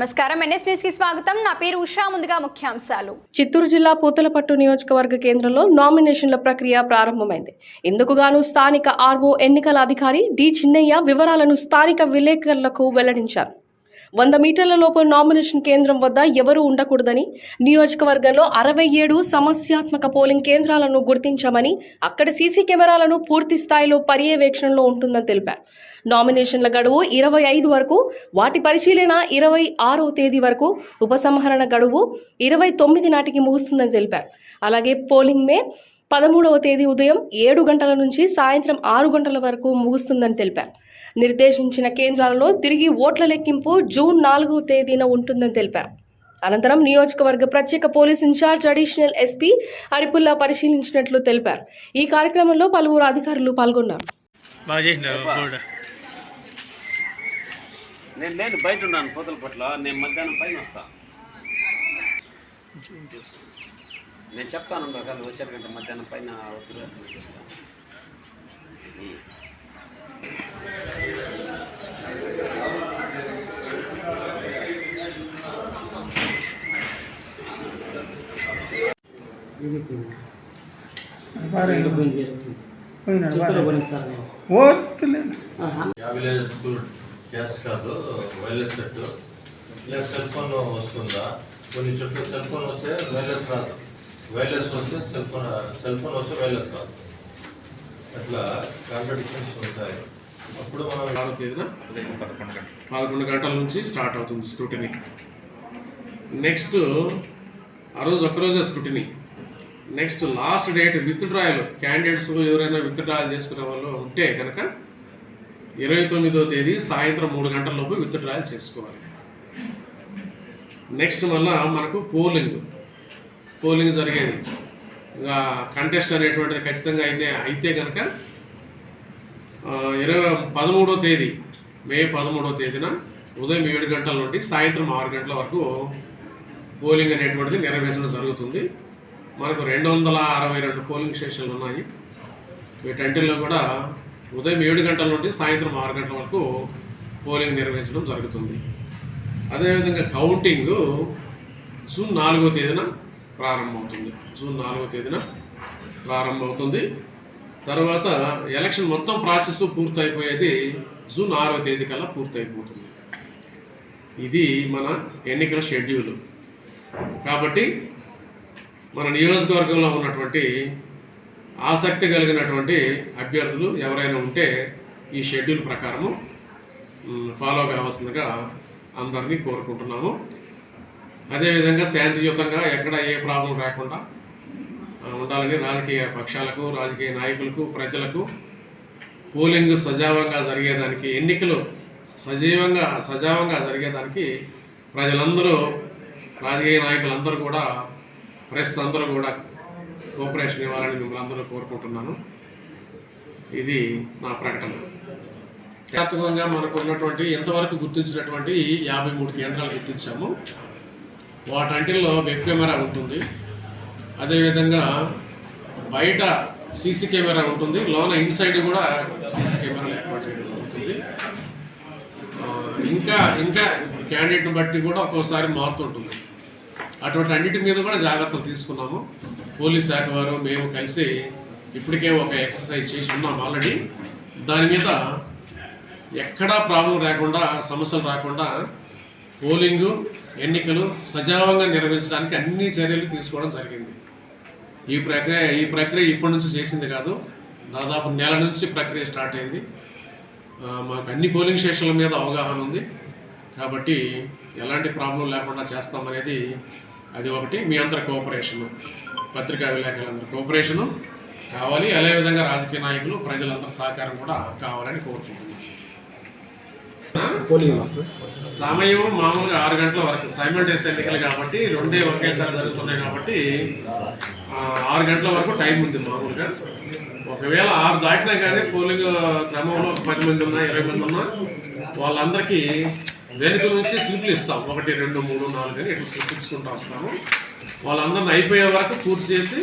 నమస్కారం. ఎన్ఎస్ న్యూస్కి స్వాగతం. నా పేరు ఉషా. ముందుగా ముఖ్యాంశాలు. చిత్తూరు జిల్లా పూతలపట్టు నియోజకవర్గ కేంద్రంలో నామినేషన్ల ప్రక్రియ ప్రారంభమైంది. ఇందుకు గాను స్థానిక ఆర్ఓ ఎన్నికల అధికారి డి చిన్నయ్య వివరాలను స్థానిక విలేకరులకు వెల్లడించారు. వంద మీటర్ల లోపు నామినేషన్ కేంద్రం వద్ద ఎవరూ ఉండకూడదని. నియోజకవర్గంలో అరవై ఏడు సమస్యాత్మక పోలింగ్ కేంద్రాలను గుర్తించామని అక్కడ సీసీ కెమెరాలను పూర్తి స్థాయిలో పర్యవేక్షణలో ఉంటుందని తెలిపారు. నామినేషన్ల గడువు ఇరవై ఐదు వరకు వాటి పరిశీలన ఇరవై ఆరో తేదీ వరకు ఉపసంహరణ గడువు ఇరవై తొమ్మిది నాటికి ముగుస్తుందని తెలిపారు. అలాగే పోలింగ్ మే పదమూడవ తేదీ ఉదయం ఏడు గంటల నుంచి సాయంత్రం ఆరు గంటల వరకు ముగుస్తుందని తెలిపారు నిర్దేశించిన కేంద్రాలలో తిరిగి ఓట్ల లెక్కింపు జూన్ నాలుగవ తేదీన ఉంటుందని తెలిపారు అనంతరం నియోజకవర్గ ప్రత్యేక police incharge additional SP Arifulla పరిశీలించినట్లు తెలిపారు. ఈ కార్యక్రమంలో పలువురు అధికారులు పాల్గొన్నారు. నేను బయట ఉన్నాను పూతల పట్ల నేను మధ్యాహ్నం పైన వస్తా. నేను చెప్తాను ఒకవేళ వచ్చారు గంట మధ్యాహ్నం పైన స్కూల్ గ్యాస్ కాదు వైర్లెస్ సెట్ ఇలా సెల్ ఫోన్ వస్తుందా కొన్ని చోట్ల సెల్ ఫోన్ వస్తే వైర్లెస్ రాదు వైర్లెస్ వస్తే సెల్ ఫోన్ సెల్ ఫోన్ వస్తే వైర్లెస్ రాదు అట్లా కాంట్రడిక్షన్స్ ఉంటాయి. అప్పుడు మనం ఆరో తేదీన? పదకొండు గంటల. నుంచి స్టార్ట్ అవుతుంది స్క్రూటినీ నెక్స్ట్ ఆ రోజు ఒక్కరోజే scrutiny next last date withdrawal candidates ఎవరైనా విత్ డ్రాయల్ చేసుకునే వాళ్ళు ఉంటే కనుక ఇరవై తొమ్మిదో తేదీ సాయంత్రం మూడు గంటల లోపు విత్ డ్రాయల్ చేసుకోవాలి. నెక్స్ట్ మళ్ళా మనకు పోలింగ్ పోలింగ్ జరిగేది. ఇంకా కంటెస్ట్ అనేటువంటిది ఖచ్చితంగా అయితే అయితే కనుక ఇరవై పదమూడో తేదీ మే పదమూడో తేదీన ఉదయం ఏడు గంటల నుండి సాయంత్రం ఆరు గంటల వరకు పోలింగ్ అనేటువంటిది నెరవేర్చడం జరుగుతుంది. మనకు రెండు వందల అరవై రెండు పోలింగ్ స్టేషన్లు ఉన్నాయి. వీటన్నిటిలో కూడా ఉదయం ఏడు గంటల నుండి సాయంత్రం ఆరు గంటల వరకు పోలింగ్ నిర్వహించడం జరుగుతుంది. అదేవిధంగా కౌంటింగ్ జూన్ నాలుగో తేదీన ప్రారంభమవుతుంది. జూన్ నాలుగో తేదీన ప్రారంభమవుతుంది. తర్వాత ఎలక్షన్ మొత్తం ప్రాసెస్ పూర్తయిపోయేది జూన్ ఆరో తేదీ కల్లా పూర్తయిపోతుంది. ఇది మన ఎన్నికల షెడ్యూల్. కాబట్టి మన నియోజకవర్గంలో ఉన్నటువంటి ఆసక్తి కలిగినటువంటి అభ్యర్థులు ఎవరైనా ఉంటే ఈ షెడ్యూల్ ప్రకారము ఫాలో కావాల్సిందిగా అందరినీ కోరుకుంటున్నాము. అదేవిధంగా శాంతియుతంగా ఎక్కడ ఏ ప్రాబ్లం రాకుండా ఉండాలని రాజకీయ పక్షాలకు రాజకీయ నాయకులకు ప్రజలకు పోలింగ్ సజావంగా జరిగేదానికి ఎన్నికలు సజీవంగా సజావంగా జరిగేదానికి ప్రజలందరూ రాజకీయ నాయకులందరూ కూడా ప్రెస్ అందరూ కూడా కోఆపరేషన్ ఇవ్వాలని మిమ్మల్ని అందరూ కోరుకుంటున్నాను. ఇది నా ప్రకటన. వ్యాప్తంగా మనకు ఉన్నటువంటి ఎంతవరకు గుర్తించినటువంటి యాభై మూడు కేంద్రాలు గుర్తించాము. వాటంటిల్లో వెబ్ కెమెరా ఉంటుంది. అదేవిధంగా బయట సీసీ కెమెరా ఉంటుంది. లోన ఇన్సైడ్ కూడా సీసీ కెమెరాలు ఏర్పాటు చేయడం జరుగుతుంది. ఇంకా ఇంకా క్యాండిడేట్ని బట్టి కూడా ఒక్కోసారి మారుతుంటుంది అటువంటి అన్నిటి మీద కూడా జాగ్రత్తలు తీసుకున్నాము. పోలీస్ శాఖ వారు మేము కలిసి ఇప్పటికే ఒక ఎక్సర్సైజ్ చేసి ఉన్నాం ఆల్రెడీ. దాని మీద ఎక్కడా ప్రాబ్లం రాకుండా సమస్యలు రాకుండా పోలింగు ఎన్నికలు సజావంగా నిర్వహించడానికి అన్ని చర్యలు తీసుకోవడం జరిగింది. ఈ ప్రక్రియ ఈ ప్రక్రియ ఇప్పటి నుంచి చేసింది కాదు దాదాపు నెల నుంచి ప్రక్రియ స్టార్ట్ అయింది. మాకు అన్ని పోలింగ్ స్టేషన్ల మీద అవగాహన ఉంది. కాబట్టి ఎలాంటి ప్రాబ్లం లేకుండా చేస్తామనేది అది ఒకటి. మీ అందరి కోఆపరేషను పత్రికా విలేకరులందరి కోఆపరేషను కావాలి. అదేవిధంగా రాజకీయ నాయకులు ప్రజలందరి సహకారం కూడా కావాలని కోరుకుంటున్నాను సమయం మామూలుగా ఆరు గంటల వరకు. సైమల్టేస్ ఎన్నికలు కాబట్టి రెండే ఒకేసారి జరుగుతున్నాయి కాబట్టి ఆరు గంటల వరకు టైం ఉంది మామూలుగా. ఒకవేళ ఆరు దాటినా కానీ పోలింగ్ క్రమంలో పది మంది ఉన్నా ఇరవై మంది ఉన్నా వాళ్ళందరికీ వెనుక నుంచి స్లిప్లు ఇస్తాం. ఒకటి రెండు మూడు నాలుగు అని ఇట్లా స్లిప్ ఇచ్చుకుంటూ వస్తాము. వాళ్ళందరిని అయిపోయే వరకు పూర్తి చేసి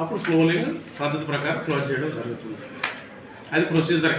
అప్పుడు పోలింగ్ పద్ధతి ప్రకారం క్లోజ్ చేయడం జరుగుతుంది. అది ప్రొసీజర్.